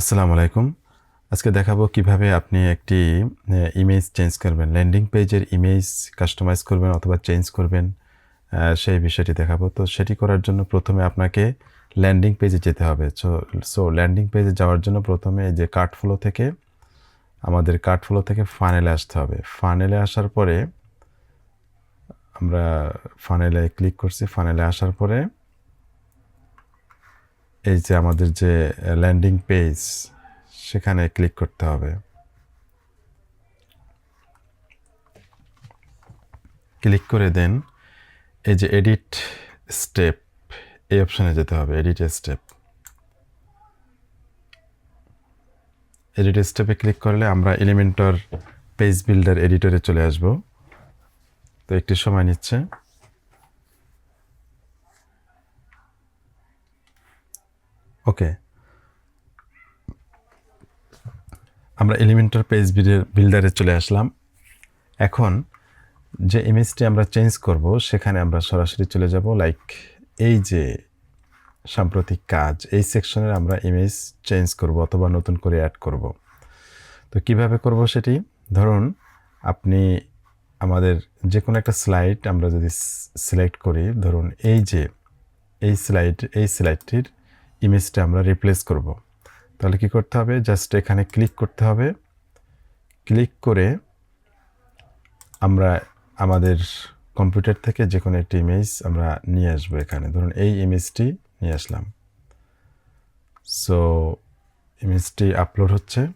আসসালামু আলাইকুম। আজকে দেখাবো কীভাবে আপনি একটি ইমেজ চেঞ্জ করবেন। ল্যান্ডিং পেজের ইমেজ কাস্টমাইজ করবেন অথবা চেঞ্জ করবেন সেই বিষয়টি দেখাবো। তো সেটি করার জন্য প্রথমে আপনাকে ল্যান্ডিং পেজে যেতে হবে। সো সো ল্যান্ডিং পেজে যাওয়ার জন্য প্রথমে যে কার্ট ফ্লো থেকে, আমাদের কার্ট ফ্লো থেকে ফানেলে আসতে হবে। ফানেলে আসার পরে আমরা ফানেলে ক্লিক করছি। ফানেলে আসার পরে এই যে আমাদের যে ল্যান্ডিং পেজ সেখানে ক্লিক করতে হবে। ক্লিক করে দেন। এই যে এডিট স্টেপ এই অপশানে যেতে হবে এডিট স্টেপ এডিট স্টেপে ক্লিক করলে আমরা এলিমেন্টর পেজ বিল্ডার এডিটরে চলে আসব। তো একটি সময় নিচ্ছে। ওকে। আমরা এলিমেন্টার পেজ বিল্ডারে চলে আসলাম। এখন যে ইমেজটি আমরা চেঞ্জ করব, সেখানে আমরা সরাসরি চলে যাব। লাইক এই যে সাম্প্রতিক কাজ, এই সেকশনের আমরা ইমেজ চেঞ্জ করব অথবা নতুন করে অ্যাড করব। তো কীভাবে করব সেটি? ধরুন, আপনি আমাদের যে কোনো একটা স্লাইড আমরা যদি সিলেক্ট করি, ধরুন এই যে, এই স্লাইড এই স্লাইডটির ইমেজটা আমরা রিপ্লেস করব। তাহলে কি করতে হবে? জাস্ট এখানে ক্লিক করতে হবে। ক্লিক করে আমরা আমাদের কম্পিউটার থেকে যে কোনো একটি ইমেজ আমরা নিয়ে আসব এখানে। ধরুন এই ইমেজটি নিয়ে আসলাম। সো ইমেজটি আপলোড হচ্ছে।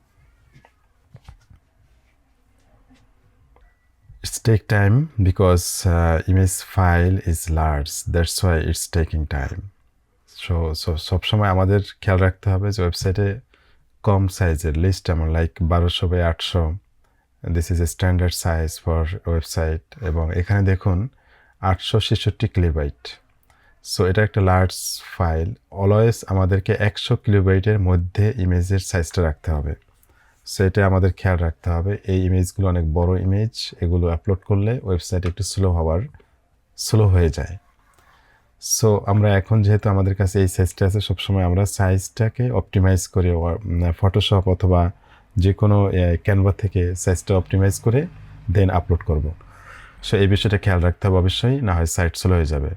Take time because uh, image file is large. That's why it's taking time. So সবসময় আমাদের খেয়াল রাখতে হবে যে ওয়েবসাইটে কম সাইজের লিস্ট, যেমন লাইক বারোশো বাই আটশো this is a standard size for website এবং এখানে দেখুন আটশো ছেষট্টি কিলোবাইট সো এটা একটা লার্জ ফাইল অলওয়েজ আমাদেরকে একশো কিলোবাইটের মধ্যে ইমেজের সাইজটা রাখতে হবে। সো এটা আমাদের খেয়াল রাখতে হবে। এই ইমেজগুলো অনেক বড় ইমেজ এগুলো আপলোড করলে ওয়েবসাইট একটু স্লো হওয়ার স্লো হয়ে যায়। সো আমরা এখন যেহেতু আমাদের কাছে এই সাইজটা আছে, সবসময় আমরা সাইজটাকে অপটিমাইজ করে ফটোশপ অথবা যে কোনো ক্যানভা থেকে সাইজটা অপটিমাইজ করে দেন আপলোড করব। সো এই বিষয়টা খেয়াল রাখতে হবে অবশ্যই, না হয় সাইট স্লো হয়ে যাবে।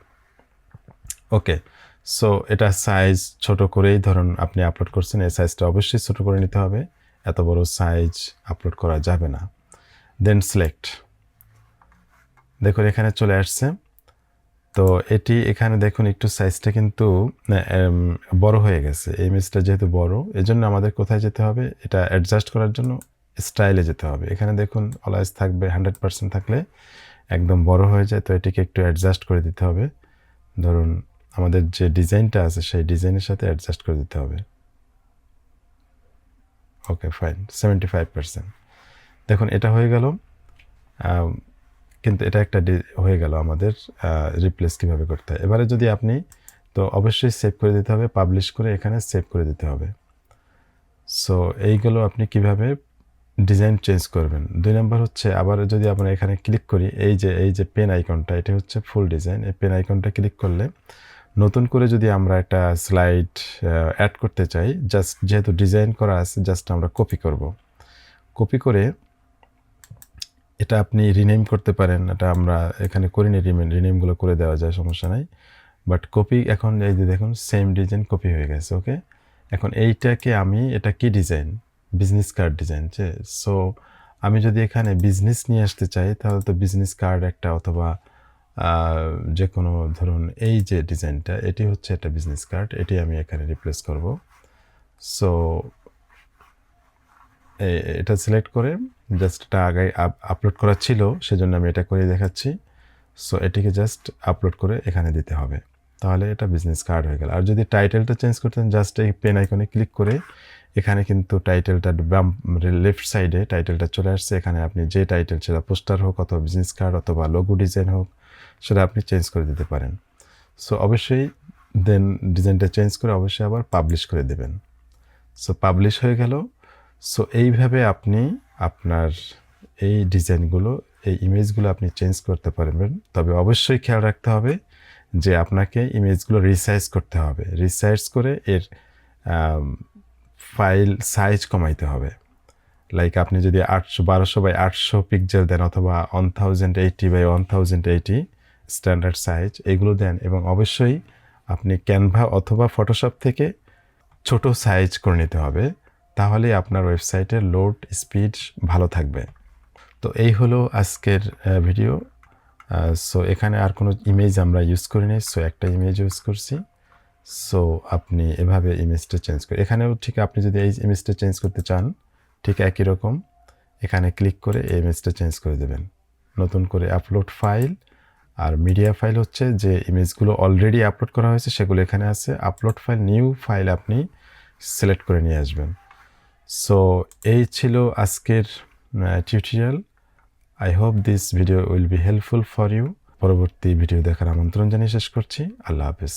ওকে সো এটা সাইজ ছোট করেই ধরুন আপনি আপলোড করছেন, এই সাইজটা অবশ্যই ছোট করে নিতে হবে, এত বড় সাইজ আপলোড করা যাবে না। দেন সিলেক্ট দেখুন, এখানে চলে আসছে। তো এটি এখানে দেখুন একটু সাইজটা কিন্তু বড় হয়ে গেছে। এই ইমেজটা যেহেতু বড়, এজন্য আমাদের কোথায় যেতে হবে? এটা অ্যাডজাস্ট করার জন্য স্টাইলে যেতে হবে। এখানে দেখুন অলওয়েজ থাকবে হান্ড্রেড পার্সেন্ট থাকলে একদম বড় হয়ে যায়, তো এটিকে একটু অ্যাডজাস্ট করে দিতে হবে। ধরুন আমাদের যে ডিজাইনটা আছে, সেই ডিজাইনের সাথে অ্যাডজাস্ট করে দিতে হবে। Okay fine seventy five percent দেখুন এটা হয়ে গেল কিন্তু এটা একটা হয়ে গেল আমাদের রিপ্লেস কীভাবে করতে হয়। এবারে যদি আপনি, তো অবশ্যই সেভ করে দিতে হবে পাবলিশ করে এখানে সেভ করে দিতে হবে। সো এইগুলো আপনি কীভাবে ডিজাইন চেঞ্জ করবেন? দুই নম্বর হচ্ছে, আবার যদি আমরা এখানে ক্লিক করি, এই যে এই যে পেন আইকনটা এটা হচ্ছে ফুল ডিজাইন এই পেন আইকনটা ক্লিক করলে নতুন করে যদি আমরা একটা স্লাইড অ্যাড করতে চাই জাস্ট যেহেতু ডিজাইন করা আছে জাস্ট আমরা কপি করব। কপি করে এটা আপনি রিনেম করতে পারেন, এটা আমরা এখানে করিনি রিমেন রিনেমগুলো করে দেওয়া যায়, সমস্যা নাই। বাট কপি এখন এই যে দেখুন সেম ডিজাইন কপি হয়ে গেছে ওকে এখন এইটাকে আমি, এটা কি ডিজাইন বিজনেস কার্ড ডিজাইন যে সো আমি যদি এখানে বিজনেস নিয়ে আসতে চাই, তাহলে তো বিজনেস কার্ড একটা অথবা যে কোনো ধরুন এই যে ডিজাইনটা এটি হচ্ছে একটা বিজনেস কার্ড এটি আমি এখানে রিপ্লেস করব। সো এটা সিলেক্ট করে জাস্ট এটা আগে আপলোড করা ছিল, সেজন্য আমি এটা করে দেখাচ্ছি। সো এটিকে জাস্ট আপলোড করে এখানে দিতে হবে। তাহলে এটা বিজনেস কার্ড হয়ে গেল। আর যদি টাইটেলটা চেঞ্জ করতেন জাস্ট এই পেন আইকনে ক্লিক করে এখানে কিন্তু টাইটেলটা বাম লেফট সাইডে টাইটেলটা চলে আসছে। এখানে আপনি যে টাইটেল সেটা পোস্টার হোক অথবা বিজনেস কার্ড অথবা লোগো ডিজাইন হোক, সেটা আপনি চেঞ্জ করে দিতে পারেন। সো অবশ্যই দেন ডিজাইনটা চেঞ্জ করে অবশ্যই আবার পাবলিশ করে দেবেন। সো পাবলিশ হয়ে গেল। সো এইভাবে আপনি আপনার এই ডিজাইনগুলো, এই ইমেজগুলো আপনি চেঞ্জ করতে পারবেন। তবে অবশ্যই খেয়াল রাখতে হবে যে আপনাকে ইমেজগুলো রিসাইজ করতে হবে। রিসাইজ করে এর ফাইল সাইজ কমাইতে হবে। লাইক আপনি যদি আটশো, বারোশো বাই আটশো পিকজেল দেন অথবা one thousand eighty by one thousand eighty standard size এগুলো দেন এবং অবশ্যই আপনি ক্যানভা অথবা ফটোশপ থেকে ছোট সাইজ করে নিতে হবে। তাহলে আপনার ওয়েবসাইটের লোড স্পিড ভালো থাকবে। তো এই হলো আজকের ভিডিও। সো এখানে আর কোনো ইমেজ আমরা ইউজ করি করিনি সো একটা ইমেজ ইউজ করছি। সো আপনি এভাবে ইমেজটা চেঞ্জ করে এখানেও ঠিক আপনি যদি এই ইমেজটা চেঞ্জ করতে চান, ঠিক একই রকম। এখানে ক্লিক করে এই ইমেজটা চেঞ্জ করে দেবেন। নতুন করে আপলোড ফাইল আর মিডিয়া ফাইল হচ্ছে যে ইমেজগুলো অলরেডি আপলোড করা হয়েছে, সেগুলো এখানে আছে। আপলোড ফাইল নিউ ফাইল আপনি সিলেক্ট করে নিয়ে আসবেন। সো এই ছিল আজকের tutorial I hope this video will be helpful for you পরবর্তী ভিডিও দেখার আমন্ত্রণ জানিয়ে শেষ করছি। আল্লাহ হাফেজ।